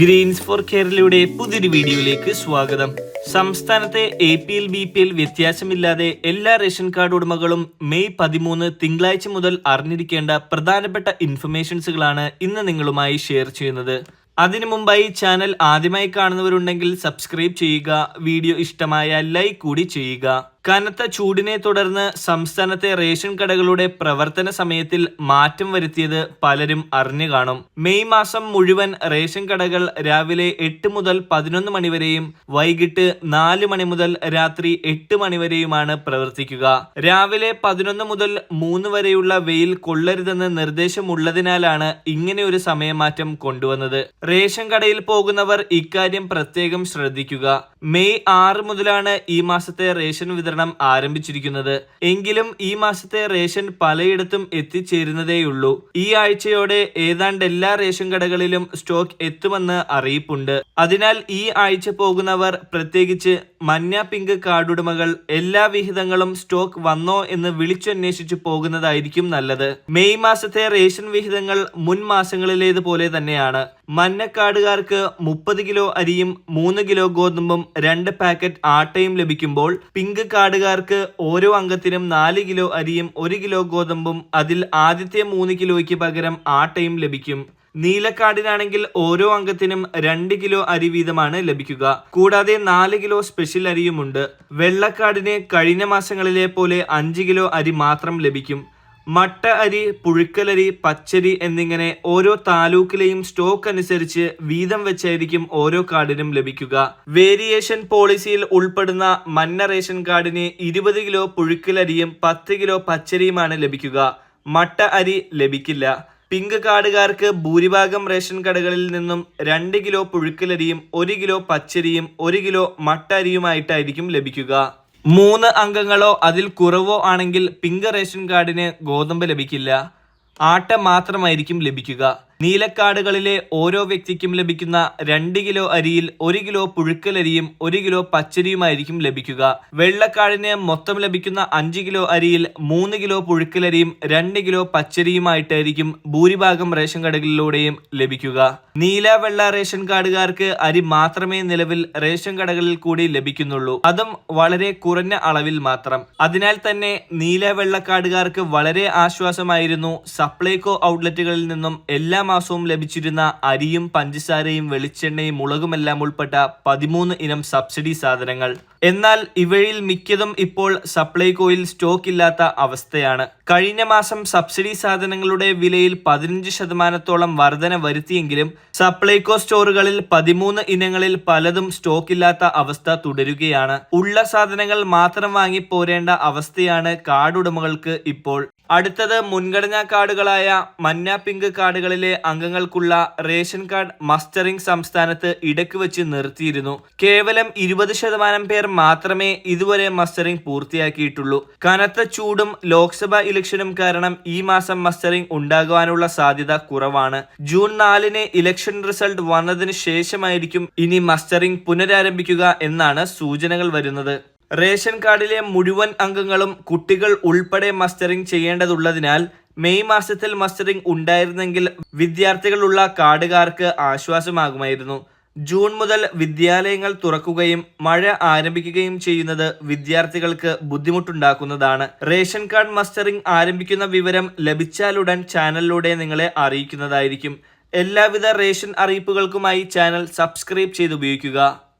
Green's four കേരളയുടെ പുതിയൊരു വീഡിയോയിലേക്ക് സ്വാഗതം. സംസ്ഥാനത്തെ A P L B P L വ്യത്യാസമില്ലാതെ എല്ലാ റേഷൻ കാർഡ് ഉടമകളും മെയ് പതിമൂന്ന് തിങ്കളാഴ്ച മുതൽ അറിഞ്ഞിരിക്കേണ്ട പ്രധാനപ്പെട്ട ഇൻഫർമേഷൻസുകളാണ് ഇന്ന് നിങ്ങളുമായി ഷെയർ ചെയ്യുന്നത്. അതിനു മുമ്പായി ചാനൽ ആദ്യമായി കാണുന്നവരുണ്ടെങ്കിൽ സബ്സ്ക്രൈബ് ചെയ്യുക വീഡിയോ ഇഷ്ടമായ ലൈക്ക് കൂടി ചെയ്യുക. കനത്ത ചൂടിനെ തുടർന്ന് സംസ്ഥാനത്തെ റേഷൻ കടകളുടെ പ്രവർത്തന സമയത്തിൽ മാറ്റം വരുത്തിയത് പലരും അറിഞ്ഞു കാണും. മെയ് മാസം മുഴുവൻ റേഷൻ കടകൾ രാവിലെ എട്ട് മുതൽ പതിനൊന്ന് മണിവരെയും വൈകിട്ട് നാല് മണി മുതൽ രാത്രി എട്ട് മണിവരെയുമാണ് പ്രവർത്തിക്കുക. രാവിലെ പതിനൊന്ന് മുതൽ മൂന്ന് വരെയുള്ള വെയിൽ കൊള്ളരുതെന്ന് നിർദ്ദേശമുള്ളതിനാലാണ് ഇങ്ങനെ ഒരു സമയമാറ്റം കൊണ്ടുവന്നത്. റേഷൻ കടയിൽ പോകുന്നവർ ഇക്കാര്യം പ്രത്യേകം ശ്രദ്ധിക്കുക. മെയ് ആറ് മുതലാണ് ഈ മാസത്തെ റേഷൻ വിതരണം ആരംഭിച്ചിരിക്കുന്നത്. എങ്കിലും ഈ മാസത്തെ റേഷൻ പലയിടത്തും എത്തിച്ചേരുന്നതേയുള്ളൂ. ഈ ആഴ്ചയോടെ ഏതാണ്ട് എല്ലാ റേഷൻ കടകളിലും സ്റ്റോക്ക് എത്തുമെന്ന് അറിയിപ്പുണ്ട്. അതിനാൽ ഈ ആഴ്ച പോകുന്നവർ പ്രത്യേകിച്ച് മഞ്ഞ പിങ്ക് കാർഡുടമകൾ എല്ലാ വിഹിതങ്ങളും സ്റ്റോക്ക് വന്നോ എന്ന് വിളിച്ചന്വേഷിച്ചു പോകുന്നതായിരിക്കും നല്ലത്. മെയ് മാസത്തെ റേഷൻ വിഹിതങ്ങൾ മുൻ മാസങ്ങളിലേതുപോലെ തന്നെയാണ്. മഞ്ഞക്കാടുകാർക്ക് മുപ്പത് കിലോ അരിയും മൂന്ന് കിലോ ഗോതമ്പും രണ്ട് പാക്കറ്റ് ആട്ടയും ലഭിക്കുമ്പോൾ പിങ്ക് കാടുകാർക്ക് ഓരോ അംഗത്തിനും നാല് കിലോ അരിയും ഒരു കിലോ ഗോതമ്പും അതിൽ ആദ്യത്തെ മൂന്ന് കിലോയ്ക്ക് പകരം ആട്ടയും ലഭിക്കും. നീലക്കാടിനാണെങ്കിൽ ഓരോ അംഗത്തിനും രണ്ട് കിലോ അരി വീതമാണ് ലഭിക്കുക. കൂടാതെ നാല് കിലോ സ്പെഷ്യൽ അരിയുമുണ്ട്. വെള്ളക്കാടിന് കഴിഞ്ഞ മാസങ്ങളിലെ പോലെ അഞ്ച് കിലോ അരി മാത്രം ലഭിക്കും. മട്ട അരി പുഴുക്കലരി പച്ചരി എന്നിങ്ങനെ ഓരോ താലൂക്കിലെയും സ്റ്റോക്ക് അനുസരിച്ച് വീതം വെച്ചായിരിക്കും ഓരോ കാർഡിനും ലഭിക്കുക. വേരിയേഷൻ പോളിസിയിൽ ഉൾപ്പെടുന്ന മന്ന റേഷൻ കാർഡിന് ഇരുപത് കിലോ പുഴുക്കലരിയും പത്ത് കിലോ പച്ചരിയുമാണ് ലഭിക്കുക. മട്ട അരി ലഭിക്കില്ല. പിങ്ക് കാർഡുകാർക്ക് ഭൂരിഭാഗം റേഷൻ കടകളിൽ നിന്നും രണ്ട് കിലോ പുഴുക്കലരിയും ഒരു കിലോ പച്ചരിയും ഒരു കിലോ മട്ട അരിയുമായിട്ടായിരിക്കും ലഭിക്കുക. മൂന്ന് അംഗങ്ങളോ അതിൽ കുറവോ ആണെങ്കിൽ പിങ്ക് റേഷൻ കാർഡിന് ഗോതമ്പ് ലഭിക്കില്ല. ആട്ട മാത്രമായിരിക്കും ലഭിക്കുക. നീലക്കാടുകളിലെ ഓരോ വ്യക്തിക്കും ലഭിക്കുന്ന രണ്ട് കിലോ അരിയിൽ ഒരു കിലോ പുഴുക്കലരിയും ഒരു കിലോ പച്ചരിയുമായിരിക്കും ലഭിക്കുക. വെള്ളക്കാടിന് മൊത്തം ലഭിക്കുന്ന അഞ്ച് കിലോ അരിയിൽ മൂന്ന് കിലോ പുഴുക്കലരിയും രണ്ട് കിലോ പച്ചരിയുമായിട്ടായിരിക്കും ഭൂരിഭാഗം റേഷൻ കടകളിലൂടെയും ലഭിക്കുക. നീല വെള്ള റേഷൻ കാർഡുകാർക്ക് അരി മാത്രമേ നിലവിൽ റേഷൻ കടകളിൽ കൂടി ലഭിക്കുന്നുള്ളൂ. അതും വളരെ കുറഞ്ഞ അളവിൽ മാത്രം. അതിനാൽ തന്നെ നീല വെള്ളക്കാടുകാർക്ക് വളരെ ആശ്വാസമായിരുന്നു സപ്ലൈകോ ഔട്ട്ലെറ്റുകളിൽ നിന്നും എല്ലാ മാസവും ലഭിച്ചിരുന്ന അരിയും പഞ്ചസാരയും വെളിച്ചെണ്ണയും മുളകുമെല്ലാം ഉൾപ്പെട്ട പതിമൂന്ന് ഇനം സബ്സിഡി സാധനങ്ങൾ. എന്നാൽ ഇവയിൽ മിക്കതും ഇപ്പോൾ സപ്ലൈകോയിൽ സ്റ്റോക്ക് ഇല്ലാത്ത അവസ്ഥയാണ്. കഴിഞ്ഞ മാസം സബ്സിഡി സാധനങ്ങളുടെ വിലയിൽ പതിനഞ്ച് ശതമാനത്തോളം വർധന വരുത്തിയെങ്കിലും സപ്ലൈകോ സ്റ്റോറുകളിൽ പതിമൂന്ന് ഇനങ്ങളിൽ പലതും സ്റ്റോക്ക് ഇല്ലാത്ത അവസ്ഥ തുടരുകയാണ്. ഉള്ള സാധനങ്ങൾ മാത്രം വാങ്ങി പോരേണ്ട അവസ്ഥയാണ് കാർഡുടമകൾക്ക് ഇപ്പോൾ അടുത്തത് മുൻഗണനാ കാർഡുകളായ മഞ്ഞ പിങ്ക് കാർഡുകളിലെ അംഗങ്ങൾക്കുള്ള റേഷൻ കാർഡ് മസ്റ്ററിംഗ് സംസ്ഥാനത്ത് ഇടയ്ക്ക് വെച്ച് നിർത്തിയിരുന്നു. കേവലം ഇരുപത് ശതമാനം പേർ മാത്രമേ ഇതുവരെ മസ്റ്ററിംഗ് പൂർത്തിയാക്കിയിട്ടുള്ളൂ. കനത്ത ചൂടും ലോക്സഭാ ഇലക്ഷനും കാരണം ഈ മാസം മസ്റ്ററിംഗ് ഉണ്ടാകുവാനുള്ള സാധ്യത കുറവാണ്. ജൂൺ നാലിന് ഇലക്ഷൻ റിസൾട്ട് വന്നതിന് ശേഷമായിരിക്കും ഇനി മസ്റ്ററിംഗ് പുനരാരംഭിക്കുക എന്നാണ് സൂചനകൾ വരുന്നത്. റേഷൻ കാർഡിലെ മുഴുവൻ അംഗങ്ങളും കുട്ടികൾ ഉൾപ്പെടെ മസ്റ്ററിംഗ് ചെയ്യേണ്ടതുള്ളതിനാൽ മെയ് മാസത്തിൽ മസ്റ്ററിംഗ് ഉണ്ടായിരുന്നെങ്കിൽ വിദ്യാർത്ഥികളുള്ള കാർഡുകാർക്ക് ആശ്വാസമാകുമായിരുന്നു. ജൂൺ മുതൽ വിദ്യാലയങ്ങൾ തുറക്കുകയും മഴ ആരംഭിക്കുകയും ചെയ്യുന്നത് വിദ്യാർത്ഥികൾക്ക് ബുദ്ധിമുട്ടുണ്ടാക്കുന്നതാണ്. റേഷൻ കാർഡ് മസ്റ്ററിംഗ് ആരംഭിക്കുന്ന വിവരം ലഭിച്ചാലുടൻ ചാനലിലൂടെ നിങ്ങളെ അറിയിക്കുന്നതായിരിക്കും. എല്ലാവിധ റേഷൻ അറിയിപ്പുകൾക്കുമായി ചാനൽ സബ്സ്ക്രൈബ് ചെയ്ത് ഉപയോഗിക്കുക